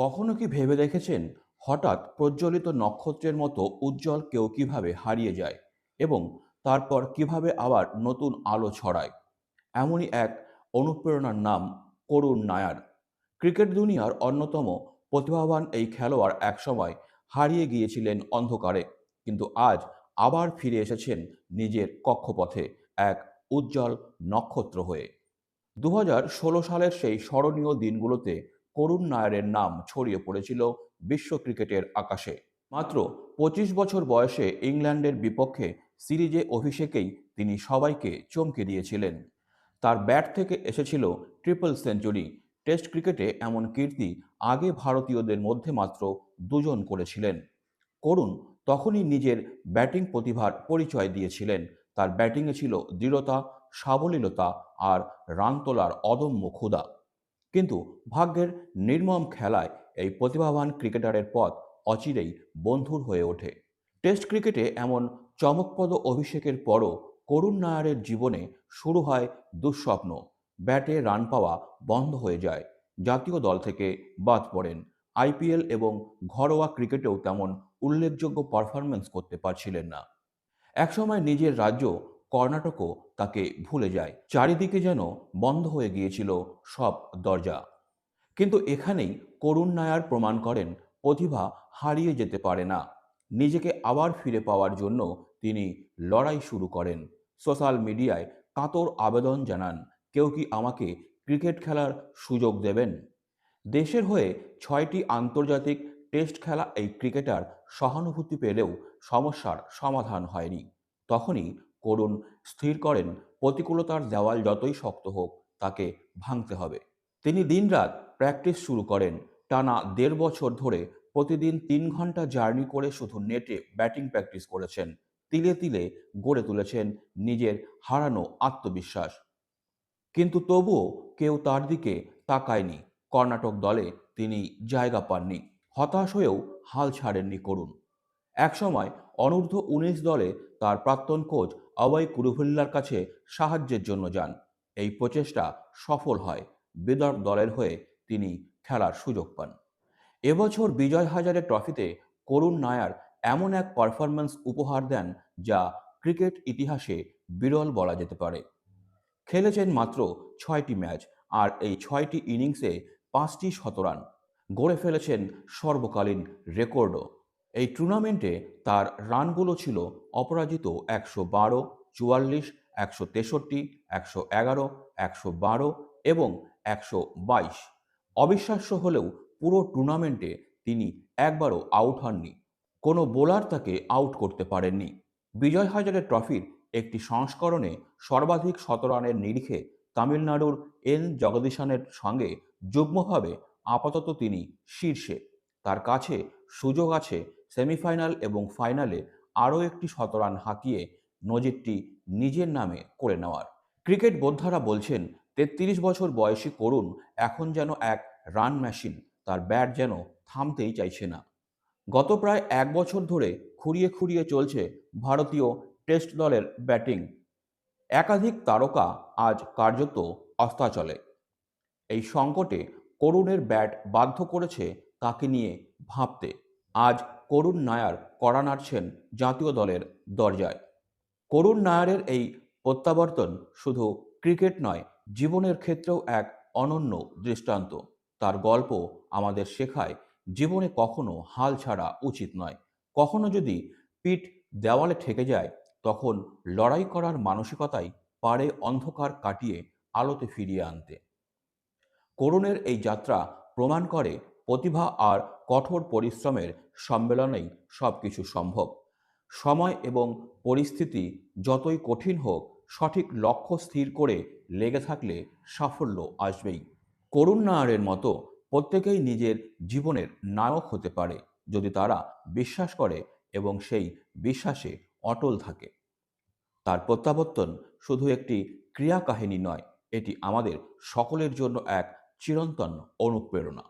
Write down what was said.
কখনো কি ভেবে দেখেছেন হঠাৎ প্রজ্বলিত নক্ষত্রের মতো উজ্জ্বল কেউ কীভাবে হারিয়ে যায় এবং তারপর কীভাবে আবার নতুন আলো ছড়ায়? এমনই এক অনুপ্রেরণার নাম করুণ নায়ার। ক্রিকেট দুনিয়ার অন্যতম প্রতিভাবান এই খেলোয়াড় একসময় হারিয়ে গিয়েছিলেন অন্ধকারে, কিন্তু আজ আবার ফিরে এসেছেন নিজের কক্ষপথে এক উজ্জ্বল নক্ষত্র হয়ে। দু সালের সেই স্মরণীয় দিনগুলোতে করুণ নায়ারের নাম ছড়িয়ে পড়েছিল বিশ্ব ক্রিকেটের আকাশে। মাত্র পঁচিশ বছর বয়সে ইংল্যান্ডের বিপক্ষে সিরিজে অভিষেকেই তিনি সবাইকে চমকে দিয়েছিলেন। তার ব্যাট থেকে এসেছিল ট্রিপল সেঞ্চুরি। টেস্ট ক্রিকেটে এমন কীর্তি আগে ভারতীয়দের মধ্যে মাত্র দুজন করেছিলেন। করুণ তখনই নিজের ব্যাটিং প্রতিভার পরিচয় দিয়েছিলেন। তার ব্যাটিংয়ে ছিল দৃঢ়তা, সাবলীলতা আর রান তোলার অদম্য ক্ষুধা। কিন্তু ভাগ্যের নির্মম খেলায় এই প্রতিভাবান ক্রিকেটারের পথ অচিরেই বন্ধুর হয়ে ওঠে। টেস্ট ক্রিকেটে এমন চমকপ্রদ অভিষেকের পরও করুণ নায়ারের জীবনে শুরু হয় দুঃস্বপ্ন। ব্যাটে রান পাওয়া বন্ধ হয়ে যায়। জাতীয় দল থেকে বাদ পড়েন। আইপিএল এবং ঘরোয়া ক্রিকেটেও তেমন উল্লেখযোগ্য পারফরমেন্স করতে পারছিলেন না। একসময় নিজের রাজ্য কর্ণাটকও তাকে ভুলে যায়। চারিদিকে যেন বন্ধ হয়ে গিয়েছিল সব দরজা। কিন্তু এখানেই করুণ নায়ার প্রমাণ করেন, প্রতিভা হারিয়ে যেতে পারে না। নিজেকে আবার ফিরে পাওয়ার জন্য তিনি লড়াই শুরু করেন। সোশ্যাল মিডিয়ায় কাতর আবেদন জানান, কেউ কি আমাকে ক্রিকেট খেলার সুযোগ দেবেন? দেশের হয়ে ছয়টি আন্তর্জাতিক টেস্ট খেলা এই ক্রিকেটার সহানুভূতি পেলেও সমস্যার সমাধান হয়নি। তখনই করুণ, স্থির করেন, প্রতিকূলতার দেওয়াল যতই শক্ত হোক, তাকে ভাঙতে হবে। তিনি দিনরাত প্র্যাকটিস শুরু করেন। টানা দেড় বছর ধরে প্রতিদিন তিন ঘণ্টা জার্নি করে শুধু নেটে ব্যাটিং প্র্যাকটিস করেছেন। তিলে তিলে গড়ে তুলেছেন নিজের হারানো আত্মবিশ্বাস। কিন্তু তবুও কেউ তার দিকে তাকায়নি। কর্ণাটক দলে তিনি জায়গা পাননি। হতাশ হয়েও হাল ছাড়েননি করুণ। একসময় অনূর্ধ্ব উনিশ দলে তার প্রাক্তন কোচ অভয় কুরুভিল্লার কাছে সাহায্যের জন্য যান। এই প্রচেষ্টা সফল হয়। বিদর্ভ দলের হয়ে তিনি খেলার সুযোগ পান। এবছর বিজয় হাজারে ট্রফিতে করুণ নায়ার এমন এক পারফরম্যান্স উপহার দেন যা ক্রিকেট ইতিহাসে বিরল বলা যেতে পারে। খেলেছেন মাত্র ছয়টি ম্যাচ আর এই ছয়টি ইনিংসে পাঁচটি শতরান। গড়ে ফেলেছেন সর্বকালীন রেকর্ডও। এই টুর্নামেন্টে তার রানগুলো ছিল অপরাজিত একশো বারো, চুয়াল্লিশ, একশো তেষট্টি, একশো এগারো, একশো বারো এবং একশো বাইশ। অবিশ্বাস্য হলেও পুরো টুর্নামেন্টে তিনি একবারও আউট হননি। কোনো বোলার তাকে আউট করতে পারেননি। বিজয় হাজারে ট্রফির একটি সংস্করণে সর্বাধিক শতরানের নিরিখে তামিলনাড়ুর এন জগদীশানের সঙ্গে যুগ্মভাবে আপাতত তিনি শীর্ষে। তার কাছে সুযোগ আছে সেমিফাইনাল এবং ফাইনালে আরও একটি শতরান হাঁকিয়ে নজিরটি নিজের নামে করে নেওয়ার। ক্রিকেট বোদ্ধারা বলছেন, তেত্রিশ বছর বয়সী করুণ এখন যেন এক রান মেশিন, তার ব্যাট যেন থামতেই চাইছে না। গত প্রায় এক বছর ধরে খুঁড়িয়ে খুঁড়িয়ে চলছে ভারতীয় টেস্ট দলের ব্যাটিং। একাধিক তারকা আজ কার্যত অস্তাচলে। এই সংকটে করুণের ব্যাট বাধ্য করেছে তাকে নিয়ে ভাবতে আজ করুণ নায়ার কড়া নাড়ছেন জাতীয় দলের দরজায়। করুণ নায়ারের এই প্রত্যাবর্তন শুধু ক্রিকেট নয়, জীবনের ক্ষেত্রেও এক অনন্য দৃষ্টান্ত। তার গল্প আমাদের শেখায়, জীবনে কখনো হাল ছাড়া উচিত নয়। কখনো যদি পিঠ দেওয়ালে ঠেকে যায়, তখন লড়াই করার মানসিকতাই পারে অন্ধকার কাটিয়ে আলোতে ফিরিয়ে আনতে। করুণের এই যাত্রা প্রমাণ করে প্রতিভা আর কঠোর পরিশ্রমের সম্মেলনেই সব কিছু সম্ভব। সময় এবং পরিস্থিতি যতই কঠিন হোক, সঠিক লক্ষ্য স্থির করে লেগে থাকলে সাফল্য আসবেই। করুণ নায়ারের মতো প্রত্যেকেই নিজের জীবনের নায়ক হতে পারে যদি তারা বিশ্বাস করে এবং সেই বিশ্বাসে অটল থাকে। তার প্রত্যাবর্তন শুধু একটি ক্রিয়া কাহিনী নয়, এটি আমাদের সকলের জন্য এক চিরন্তন অনুপ্রেরণা।